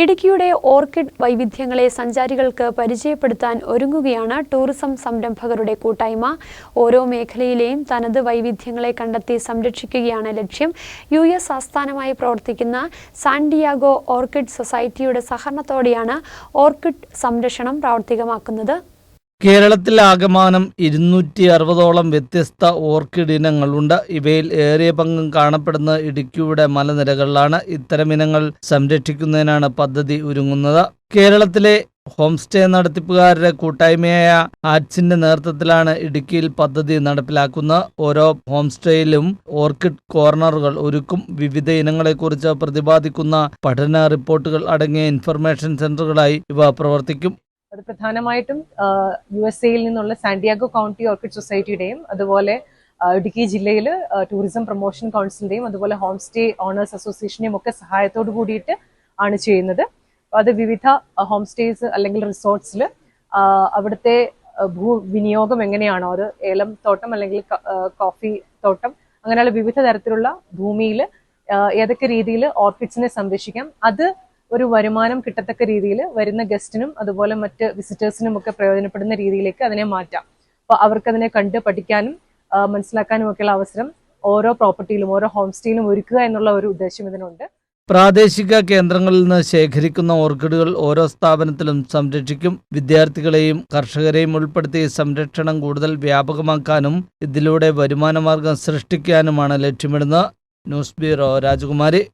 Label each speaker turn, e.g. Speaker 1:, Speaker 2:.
Speaker 1: ഇടുക്കിയുടെ ഓർക്കിഡ് വൈവിധ്യങ്ങളെ സഞ്ചാരികൾക്ക് പരിചയപ്പെടുത്താൻ ഒരുങ്ങുകയാണ് ടൂറിസം സംരംഭകരുടെ കൂട്ടായ്മ. ഓരോ മേഖലയിലെയും തനത് വൈവിധ്യങ്ങളെ കണ്ടെത്തി സംരക്ഷിക്കുകയാണ് ലക്ഷ്യം. യു എസ് ആസ്ഥാനമായി പ്രവർത്തിക്കുന്ന സാൻഡിയാഗോ ഓർക്കിഡ് സൊസൈറ്റിയുടെ സഹകരണത്തോടെയാണ് ഓർക്കിഡ് സംരക്ഷണം പ്രാവർത്തികമാക്കുന്നത്.
Speaker 2: കേരളത്തിൽ ആകമാനം ഇരുന്നൂറ്റി അറുപതോളം വ്യത്യസ്ത ഓർക്കിഡ് ഇനങ്ങളുണ്ട്. ഇവയിൽ ഏറിയ പങ്കും കാണപ്പെടുന്ന ഇടുക്കിയുടെ മലനിരകളിലാണ് ഇത്തരം ഇനങ്ങൾ സംരക്ഷിക്കുന്നതിനാണ് പദ്ധതി ഒരുങ്ങുന്നത്. കേരളത്തിലെ ഹോം സ്റ്റേ നടത്തിപ്പുകാരുടെ കൂട്ടായ്മയായ ആറ്റ്സിന്റെ നേതൃത്വത്തിലാണ് ഇടുക്കിയിൽ പദ്ധതി നടപ്പിലാക്കുന്നത്. ഓരോ ഹോം സ്റ്റേയിലും ഓർക്കിഡ് കോർണറുകൾ ഒരുക്കും. വിവിധ ഇനങ്ങളെക്കുറിച്ച് പ്രതിപാദിക്കുന്ന പഠന റിപ്പോർട്ടുകൾ അടങ്ങിയ ഇൻഫർമേഷൻ സെന്ററുകളായി ഇവ പ്രവർത്തിക്കും.
Speaker 3: അത് പ്രധാനമായിട്ടും യു എസ് എയിൽ നിന്നുള്ള സാന്റിയാഗോ കൗണ്ടി ഓർക്കിഡ് സൊസൈറ്റിയുടെയും അതുപോലെ ഇടുക്കി ജില്ലയിൽ ടൂറിസം പ്രൊമോഷൻ കൗൺസിലിന്റെയും അതുപോലെ ഹോം സ്റ്റേ ഓണേഴ്സ് അസോസിയേഷന്റെയും ഒക്കെ സഹായത്തോട് കൂടിയിട്ട് ആണ് ചെയ്യുന്നത്. അത് വിവിധ ഹോം സ്റ്റേസ് അല്ലെങ്കിൽ റിസോർട്ട്സിൽ അവിടുത്തെ ഭൂവിനിയോഗം എങ്ങനെയാണോ അത് ഏലം തോട്ടം അല്ലെങ്കിൽ കോഫി തോട്ടം അങ്ങനെയുള്ള വിവിധ തരത്തിലുള്ള ഭൂമിയിൽ ഏതൊക്കെ രീതിയിൽ ഓർക്കിഡ്സിനെ സംരക്ഷിക്കാം അത് ഒരു വരുമാനം കിട്ടത്തക്ക രീതിയിൽ വരുന്ന ഗസ്റ്റിനും അതുപോലെ മറ്റ് വിസിറ്റേഴ്സിനും ഒക്കെ പ്രയോജനപ്പെടുന്ന രീതിയിലേക്ക് അതിനെ മാറ്റാം. അപ്പോൾ അവർക്ക് അതിനെ കണ്ട് പഠിക്കാനും മനസ്സിലാക്കാനും ഒക്കെയുള്ള അവസരം ഓരോ പ്രോപ്പർട്ടിയിലും ഓരോ ഹോം സ്റ്റേയിലും ഒരുക്കുക എന്നുള്ള ഒരു ഉദ്ദേശം ഇതിനുണ്ട്.
Speaker 2: പ്രാദേശിക കേന്ദ്രങ്ങളിൽ നിന്ന് ശേഖരിക്കുന്ന ഓർക്കിഡുകൾ ഓരോ സ്ഥാപനത്തിലും സംരക്ഷിക്കും. വിദ്യാർത്ഥികളെയും കർഷകരെയും ഉൾപ്പെടുത്തി സംരക്ഷണം കൂടുതൽ വ്യാപകമാക്കാനും ഇതിലൂടെ വരുമാനമാർഗം സൃഷ്ടിക്കാനുമാണ് ലക്ഷ്യമിടുന്നത്. ന്യൂസ് ബ്യൂറോ രാജകുമാരി.